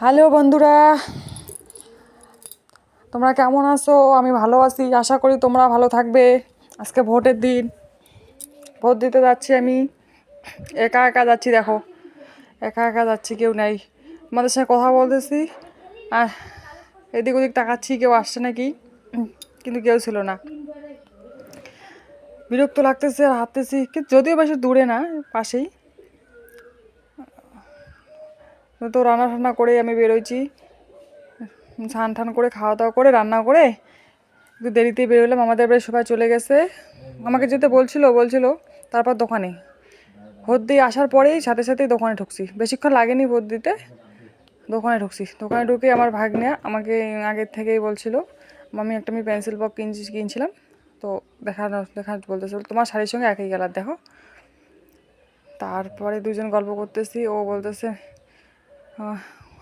Hello বন্ধুরা, তোমরা কেমন আছো? আমি ভালো আছি, আশা করি তোমরা ভালো থাকবে। আজকে ভোটের দিন, ভোট দিতে যাচ্ছি আমি। একা একা যাচ্ছি, দেখো। একা একা যাচ্ছি, কেউ নাই। আমাদের সঙ্গে কথা বলতেছি। আর এদিক ওদিক তাকাচ্ছি, কেউ আসছে নাকি? কিন্তু কেউ ছিল না। বিরক্ত লাগতেছে আর হাঁটতেছি যদিও বেশি দূরে না, পাশেই। তো রান্না টান্না করে আমি বেরোইছি। স্নান টান করে, খাওয়া দাওয়া করে, রান্না করে একটু দেরিতেই বেরোলাম। আমাদের বাড়ি সবাই চলে গেছে। আমাকে যেতে বলছিল বলছিল, তারপর দোকানে। ভোট দিয়ে আসার পরেই সাথে সাথেই দোকানে ঢুকছি। বেশিক্ষণ লাগেনি ভোট দিতে। দোকানে ঢুকছি। দোকানে ঢুকে আমার ভাগ্নে আমাকে আগের থেকেই বলছিল আমি একটা আমি পেন্সিল বক্স কিনছি, কিনছিলাম। তো দেখানো দেখা বলতেছিল তোমার শাড়ির সঙ্গে একই কালার দেখো। তারপরে দুজন গল্প করতেছি। ও বলতেছে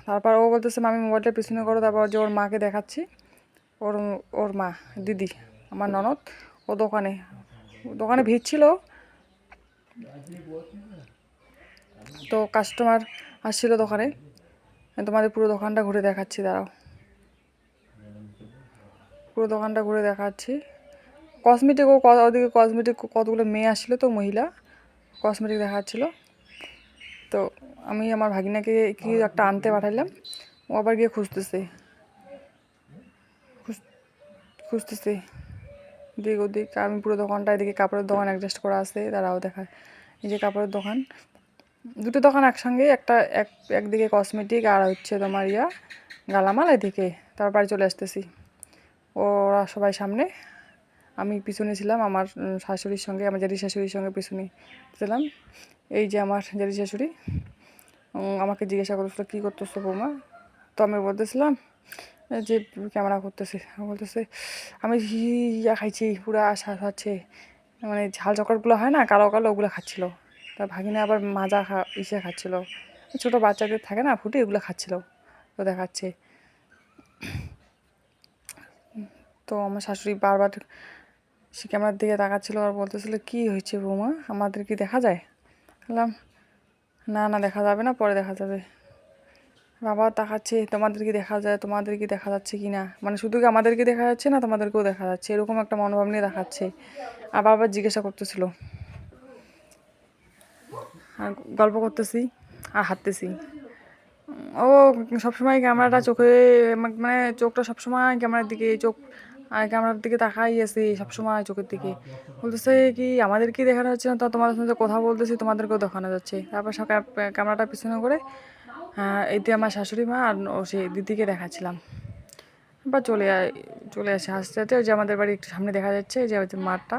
তারপর ও বলতেছে, মামি, মোবাইলটা পিছনে করো, তারপর যে ওর মাকে দেখাচ্ছি। ওর ওর মা, দিদি, আমার ননদ, ও দোকানে। দোকানে ভিড় ছিল। তো কাস্টমার আসছিল দোকানে। তোমাদের পুরো দোকানটা ঘুরে দেখাচ্ছি, দাঁড়াও। পুরো দোকানটা ঘুরে দেখাচ্ছি। কসমেটিকও ওদিকে কসমেটিক কতগুলো মেয়ে আসছিল, তো মহিলা। কসমেটিক দেখাচ্ছিল। তো আমি আমার ভাগিনাকে কি একটা আনতে পাঠাইলাম। ও আবার গিয়ে খুঁজতেছে। খুঁজ- খুঁজতেছে। দিক ওদিক আমি পুরো দোকানটা এদিকে কাপড়ের দোকান অ্যাডজাস্ট করা আছে তারাও দেখায়। এই যে কাপড়ের দোকান। দুটো দোকান একসঙ্গে একটা এক একদিকে কসমেটিক আর হচ্ছে তোমার ইয়া গালামাল এদিকে তারপরে চলে আসতেছি। ওরা সবাই সামনে। আমি পিছনে ছিলাম আমার শাশুড়ির সঙ্গে আমার জেঠি শাশুড়ির সঙ্গে পিছনে ছিলাম। এই যে আমার জেঠি শাশুড়ি আমাকে জিজ্ঞাসা করতেছিল কী করতেছো বৌমা? তো আমি বলতেছিলাম যে ক্যামেরা করতেছে। বলতেছে, আমি ইয়া খাইছি, পুরা শ্বাস হচ্ছে মানে ঝাল চকরগুলো হয় না, কালো কালো ওগুলো খাচ্ছিল। তার ভাগিনা আবার মাজা খা, ইসে খাচ্ছিল। ছোটো বাচ্চাদের থাকে না, ফুটে ওগুলো খাচ্ছিল। তো দেখাচ্ছে। তো আমার শাশুড়ি বারবার সে ক্যামেরার দিকে তাকাচ্ছিল আর বলতেছিল, কী হয়েছে বৌমা? আমাদের কি দেখা যায়? বললাম না না, দেখা যাবে না, পরে দেখা যাবে। বাবা, তাকাচ্ছে, তোমাদের কি দেখা যায়, তোমাদের কি দেখা যাচ্ছে কি না? মানে শুধু কি আমাদেরকে দেখা যাচ্ছে না তোমাদেরকেও দেখা যাচ্ছে? এরকম একটা মনোভাব নিয়ে দেখাচ্ছে। আর বারবার জিজ্ঞাসা করতেছিল। আর গল্প করতেছি আর হাঁটতেছি। ও সবসময় ক্যামেরাটা চোখে মানে চোখটা সবসময় ক্যামেরার দিকে, চোখ আর ক্যামেরার দিকে তাকাই আছে সবসময় চোখের দিকে। বলতেছে কি আমাদের কি দেখানো হচ্ছে না তো, তোমাদের সঙ্গে কথা বলতেছি, তোমাদেরকেও দেখানো যাচ্ছে। তারপর সব ক্যামেরাটা পিছনে করে এতে আমার শাশুড়ি মা আর ও সেই দিদিকে দেখাচ্ছিলাম। বা চলে চলে আসে হাসতে হাসতে, ওই যে আমাদের বাড়ি একটু সামনে দেখা যাচ্ছে, যে ওই যে মাঠটা।